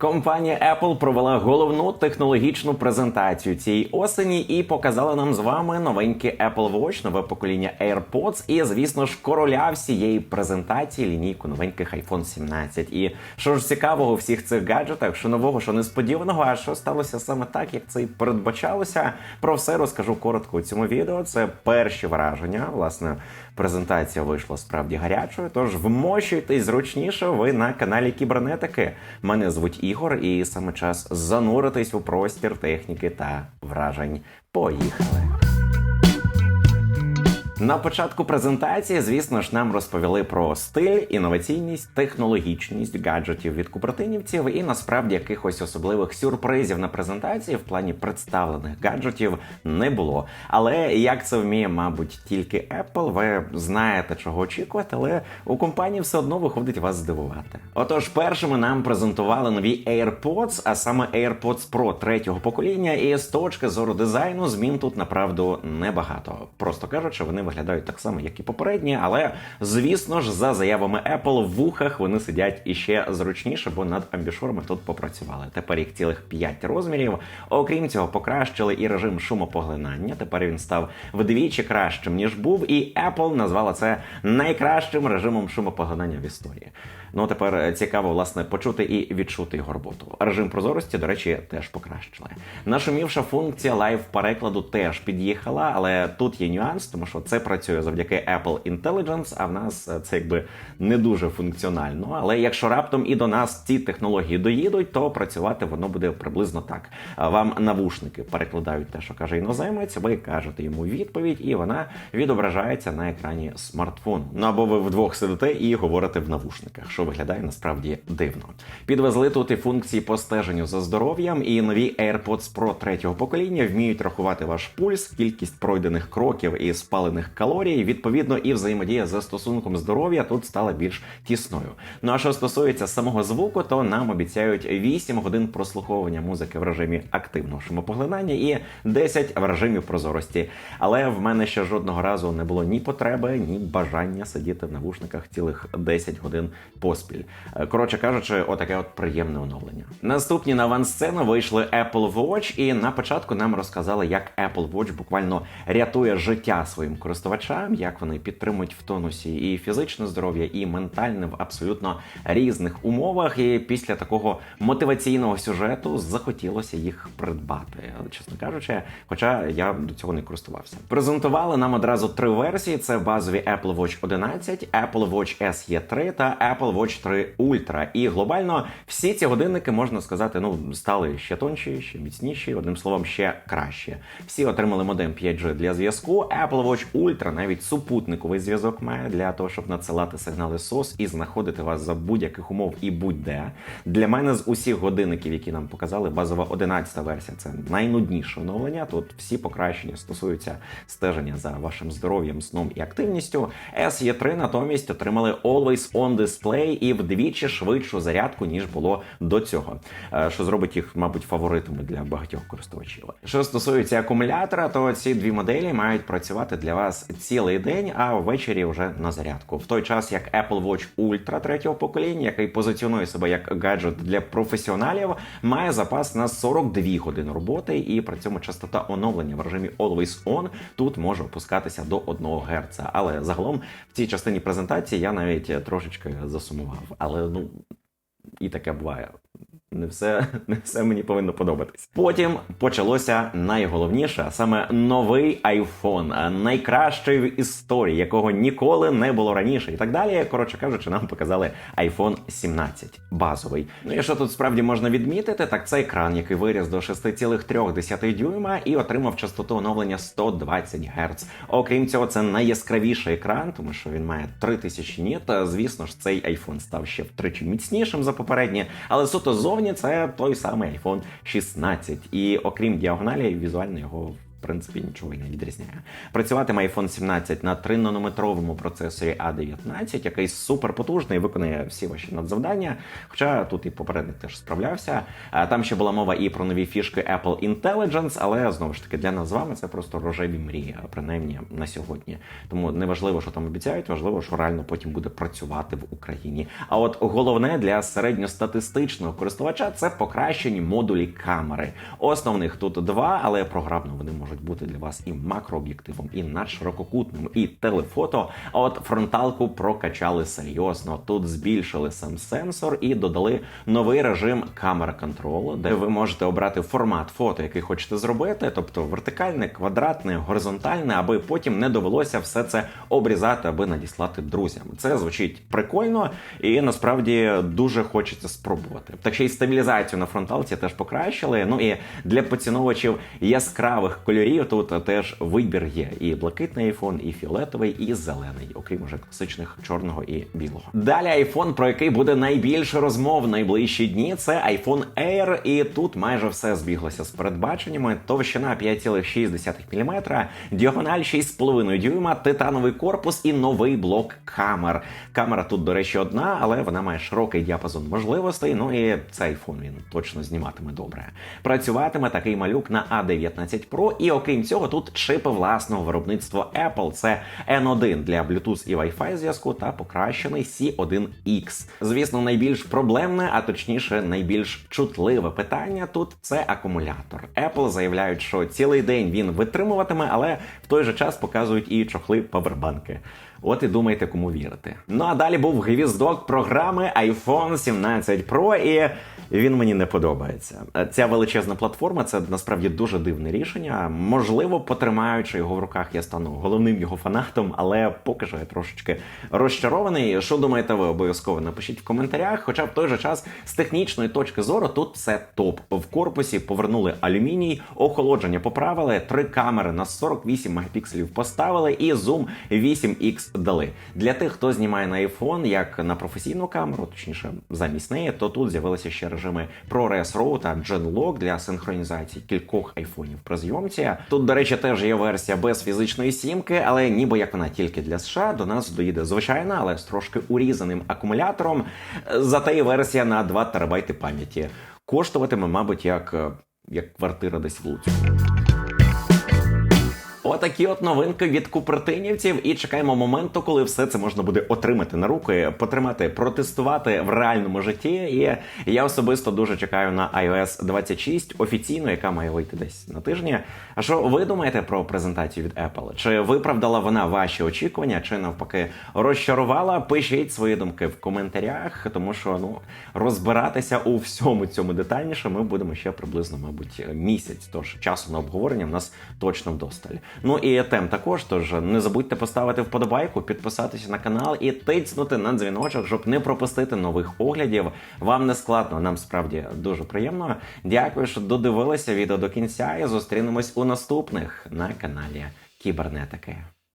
Компанія Apple провела головну технологічну презентацію цієї осені і показала нам з вами новенький Apple Watch, нове покоління AirPods і, звісно ж, короля всієї презентації лінійку новеньких iPhone 17. І що ж цікавого у всіх цих гаджетах, що нового, що несподіваного, а що сталося саме так, як це і передбачалося. Про все розкажу коротко у цьому відео. Це перші враження. Власне, презентація вийшла справді гарячою. Тож вмощуйтесь зручніше. Ви на каналі Кібернетики. Мене звуть Ігор, і саме час зануритись у простір техніки та вражень. Поїхали! На початку презентації, звісно ж, нам розповіли про стиль, інноваційність, технологічність гаджетів від купертинівців і насправді якихось особливих сюрпризів на презентації в плані представлених гаджетів не було. Але як це вміє, мабуть, тільки Apple, ви знаєте, чого очікувати, але у компанії все одно виходить вас здивувати. Отож, першими нам презентували нові AirPods, а саме AirPods Pro третього покоління, і з точки зору дизайну змін тут направду небагато. Просто кажучи, вони виглядають так само, як і попередні, але звісно ж, за заявами Apple, в вухах вони сидять іще зручніше, бо над амбішурами тут попрацювали. Тепер їх цілих 5 розмірів. Окрім цього, покращили і режим шумопоглинання. Тепер він став вдвічі кращим ніж був, і Apple назвала це найкращим режимом шумопоглинання в історії. Ну тепер е, цікаво власне почути і відчути його роботу. Режим прозорості, до речі, теж покращили. Нашумівша функція лайв перекладу теж під'їхала, але тут є нюанс, тому що це працює завдяки Apple Intelligence, а в нас е, це якби не дуже функціонально. Але якщо раптом і до нас ці технології доїдуть, то працювати воно буде приблизно так. Вам навушники перекладають те, що каже іноземець, ви кажете йому відповідь, і вона відображається на екрані смартфону. Ну або ви вдвох сидите і говорите в навушниках, що виглядає насправді дивно. Підвезли тут і функції по стеженню за здоров'ям, і нові AirPods Pro третього покоління вміють рахувати ваш пульс, кількість пройдених кроків і спалених калорій. Відповідно, і взаємодія за стосунком здоров'я тут стала більш тісною. Ну а що стосується самого звуку, то нам обіцяють 8 годин прослуховування музики в режимі активного шумопоглинання і 10 в режимі прозорості. Але в мене ще жодного разу не було ні потреби, ні бажання сидіти в навушниках цілих 10 годин поспіль. Е, Коротше кажучи, отаке от приємне оновлення. Наступні на авансцену вийшли Apple Watch, і на початку нам розказали, як Apple Watch буквально рятує життя своїм користувачам, як вони підтримують в тонусі і фізичне здоров'я, і ментальне в абсолютно різних умовах. І після такого мотиваційного сюжету захотілося їх придбати. Чесно кажучи, хоча я до цього не користувався. Презентували нам одразу три версії: це базові Apple Watch 11, Apple Watch SE 3 та Apple Watch 3 Ultra. І глобально всі ці годинники можна сказати, ну стали ще тонші, ще міцніші. Одним словом, ще краще. Всі отримали модем 5G для зв'язку. Apple Watch Ultra навіть супутниковий зв'язок має для того, щоб надсилати сигнали SOS і знаходити вас за будь-яких умов і будь-де. Для мене з усіх годинників, які нам показали, базова 11 версія це найнудніше оновлення. Тут всі покращення стосуються стеження за вашим здоров'ям, сном і активністю. SE 3 натомість отримали Always On Display і вдвічі швидшу зарядку, ніж було до цього, Е, що зробить їх, мабуть, фаворитами для багатьох користувачів. Що стосується акумулятора, то ці дві моделі мають працювати для вас цілий день, а ввечері вже на зарядку. В той час як Apple Watch Ultra третього покоління, який позиціонує себе як гаджет для професіоналів, має запас на 42 години роботи, і при цьому частота оновлення в режимі Always On тут може опускатися до 1 Гц. Але загалом в цій частині презентації я навіть трошечки засумував. Але ну і таке буває. Не все, не все мені повинно подобатись. Потім почалося найголовніше, а саме новий iPhone, найкращий в історії, якого ніколи не було раніше, і так далі. Коротше кажучи, нам показали iPhone 17 базовий. Ну і що тут справді можна відмітити, так це екран, який виріс до 6,3 дюйма і отримав частоту оновлення 120 Гц. Окрім цього, це найяскравіший екран, тому що він має 3000 ніт. Звісно ж, цей iPhone став ще втричі міцнішим за попередні, але суто зовні це той самий iPhone 16. І окрім діагоналі, візуально його в принципі нічого і не відрізняє. Працюватиме iPhone 17 на 3-нанометровому процесорі A19, який суперпотужний, виконує всі ваші надзавдання. Хоча тут і попередник теж справлявся. Там ще була мова і про нові фішки Apple Intelligence, але знову ж таки для нас з вами це просто рожеві мрії, принаймні на сьогодні. Тому не важливо, що там обіцяють, важливо, що реально потім буде працювати в Україні. А от головне для середньостатистичного користувача це покращені модулі камери. Основних тут два, але програмно вони можуть бути для вас і макрооб'єктивом, і надширококутним, і телефото. А от фронталку прокачали серйозно. Тут збільшили сам сенсор і додали новий режим камера контролу, де ви можете обрати формат фото, який хочете зробити, тобто вертикальне, квадратне, горизонтальне, аби потім не довелося все це обрізати, аби надіслати друзям. Це звучить прикольно і насправді дуже хочеться спробувати. Так ще й стабілізацію на фронталці теж покращили. Ну і для поціновувачів яскравих кольорів тут теж вибір є: і блакитний iPhone, і фіолетовий, і зелений, окрім уже класичних чорного і білого. Далі iPhone, про який буде найбільше розмов в найближчі дні, це iPhone Air, і тут майже все збіглося з передбаченнями. Товщина 5,6 мм, діагональ 6,5 дюйма, титановий корпус і новий блок камер. Камера тут, до речі, одна, але вона має широкий діапазон можливостей. Ну і цей iPhone він точно зніматиме добре. Працюватиме такий малюк на A19 Pro, і окрім цього, тут чипи власного виробництва Apple. Це N1 для Bluetooth і Wi-Fi зв'язку та покращений C1X. Звісно, найбільш проблемне, а точніше, найбільш чутливе питання тут це акумулятор. Apple заявляють, що цілий день він витримуватиме, але в той же час показують і чохли павербанки. От і думайте, кому вірити. Ну а далі був гвіздок програми iPhone 17 Pro, і він мені не подобається. Ця величезна платформа це насправді дуже дивне рішення. Можливо, потримаючи його в руках, я стану головним його фанатом, але поки що я трошечки розчарований. Що думаєте, ви обов'язково напишіть в коментарях. Хоча в той же час з технічної точки зору тут все топ. В корпусі повернули алюміній, охолодження поправили, три камери на 48 мегапікселів поставили, і зум 8X дали. Для тих, хто знімає на iPhone, як на професійну камеру, точніше замість неї, то тут з'явилися ще режими ProRes RAW та GenLog для синхронізації кількох айфонів при зйомці. Тут, до речі, теж є версія без фізичної сімки, але ніби як вона тільки для США, до нас доїде звичайна, але з трошки урізаним акумулятором. Зате є версія на 2 терабайти пам'яті. Коштуватиме, мабуть, як, як квартира десь в Луцьку. Отакі от новинки від купертинівців, і чекаємо моменту, коли все це можна буде отримати на руки, потримати, протестувати в реальному житті. І я особисто дуже чекаю на iOS 26 офіційно, яка має вийти десь на тижні. А що ви думаєте про презентацію від Apple? Чи виправдала вона ваші очікування, чи навпаки розчарувала? Пишіть свої думки в коментарях, тому що ну розбиратися у всьому цьому детальніше ми будемо ще приблизно, мабуть, місяць. Тож часу на обговорення в нас точно вдосталь. Ну і тем також. Тож не забудьте поставити вподобайку, підписатися на канал і тицнути на дзвіночок, щоб не пропустити нових оглядів. Вам не складно, нам справді дуже приємно. Дякую, що додивилися відео до кінця. І зустрінемось у наступних на каналі Кібернетики.